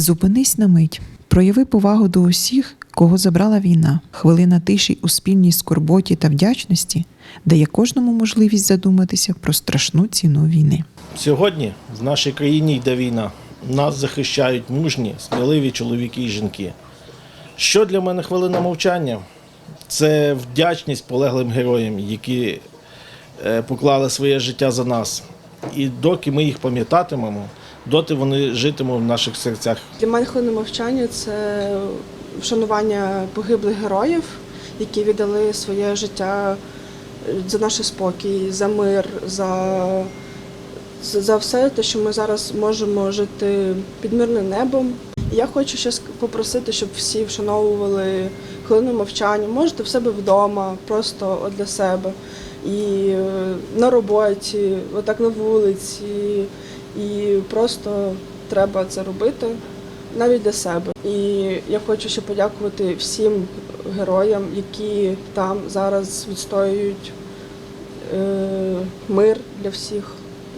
Зупинись на мить, прояви повагу до усіх, кого забрала війна. Хвилина тиші у спільній скорботі та вдячності дає кожному можливість задуматися про страшну ціну війни. Сьогодні в нашій країні йде війна. Нас захищають мужні, сміливі чоловіки і жінки. Що для мене хвилина мовчання? Це вдячність полеглим героям, які е, поклали своє життя за нас. І доки ми їх пам'ятатимемо, доти вони житимуть в наших серцях. Для мене хвилина мовчання це вшанування погиблих героїв, які віддали своє життя за наш спокій, за мир, за, за все те, що ми зараз можемо жити під мирним небом. Я хочу ще попросити, щоб всі вшановували хвилину мовчання. Можете в себе вдома, просто для себе. І е, на роботі, отак на вулиці. І просто треба це робити навіть для себе. І я хочу ще подякувати всім героям, які там зараз відстоюють е, мир для всіх.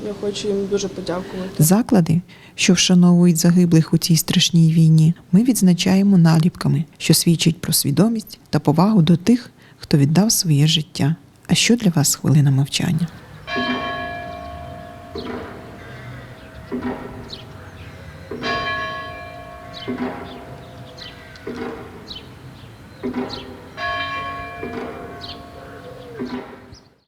Я хочу їм дуже подякувати. Заклади, що вшановують загиблих у цій страшній війні, ми відзначаємо наліпками, що свідчать про свідомість та повагу до тих, хто віддав своє життя. А що для вас хвилина мовчання? Thank you.